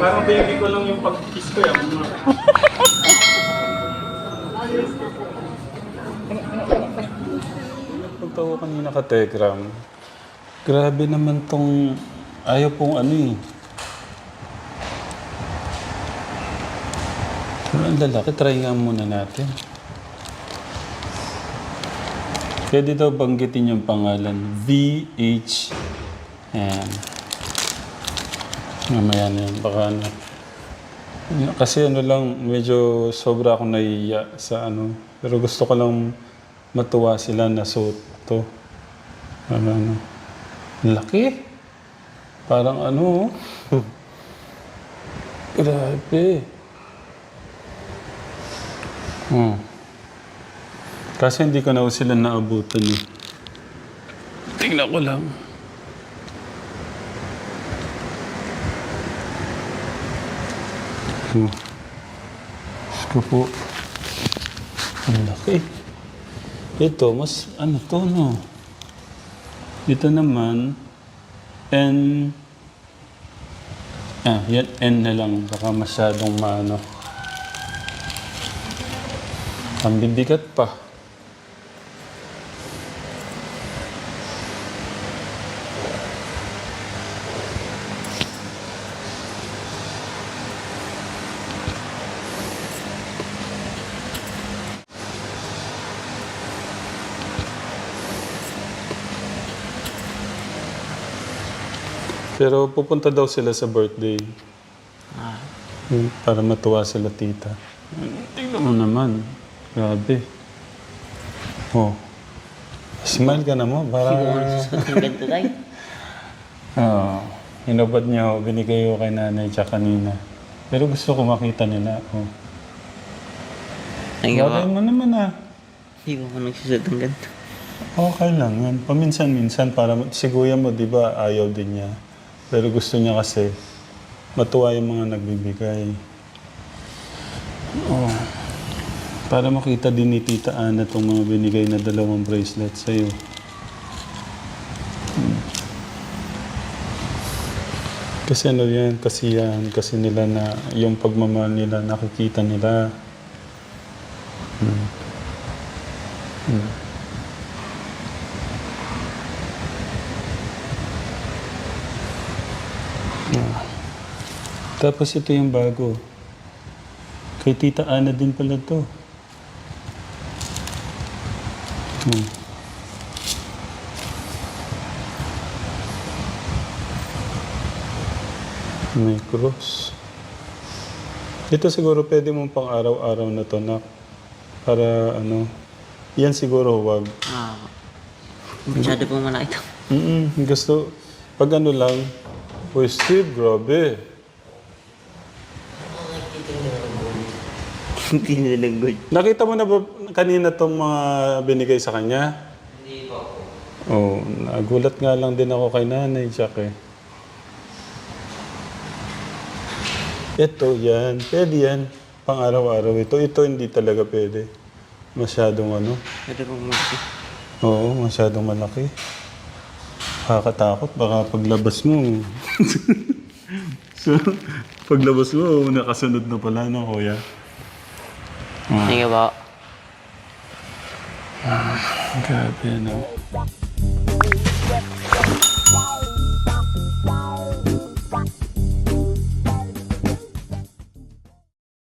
Parang baby ko lang yung pag-kiss ko yan. Ko kanina ka Telegram. Grabe naman tong ayaw pong ano eh. Pero ang lalaki, try nga muna natin. Pwede daw banggitin yung pangalan. VH. Ayan. Mamaya na yun. Baka ano. Kasi ano lang, medyo sobra akong naiiya sa ano. Pero gusto ko lang matuwa sila na suot to. Ano, ano. Laki. Parang ano. oh. Grabe. Hmm. Kasi hindi ko na sila naabutan eh. Tingnan ko lang. Hmm. Diyos po. Ang laki. Ito, mas ano to, no? Ito naman, N... Ah, yan, N na lang. Baka masyadong maano. Ang bibigat pa. Pero pupunta daw sila sa birthday. Hmm, Para matuwa sila tita. Tingnan mo naman. Grabe. Oh. Smile ka na mo. Para... Tayo. Oo. Hinubad niya ako. Binigay ko kay nanay tsaka kanina. Pero gusto ko makita nila ako. Ay, Bagay mo naman ah. Hindi mo ako nagsusot ng ganito. Okay lang yan. Paminsan-minsan para si kuya mo, di ba, ayaw din niya. Pero gusto niya kasi matuwa yung mga nagbibigay. Oh. Para makita din ni Tita Ana itong mga binigay na dalawang bracelet sa'yo. Hmm. Kasi ano yan, kasi yan, kasi nila na yung pagmamahal nila, nakikita nila. Hmm. Hmm. Tapos ito yung bago. Kay Tita Ana din pala to. Hmm. May cross. Ito siguro pwede mong pang araw-araw na to na para ano. Yan siguro wag. Ah, masyado pong malaki ito. Mm gusto, pag ano lang, Uy, Steve, grabe. Hindi nilalagod. Nakita mo na ba kanina tong mga binigay sa kanya? Hindi po. Oo, oh, nagulat nga lang din ako kay nanay, Jack eh. Ito, yan. Pwede yan. Pang araw-araw ito. Ito hindi talaga pwede. Masyadong ano. Masyado pong malaki. Oo, masyadong malaki. Nakakatakot. Baka paglabas mo. so, paglabas mo, nakasunod na pala, no, kuya? Sige po. Grabe, no?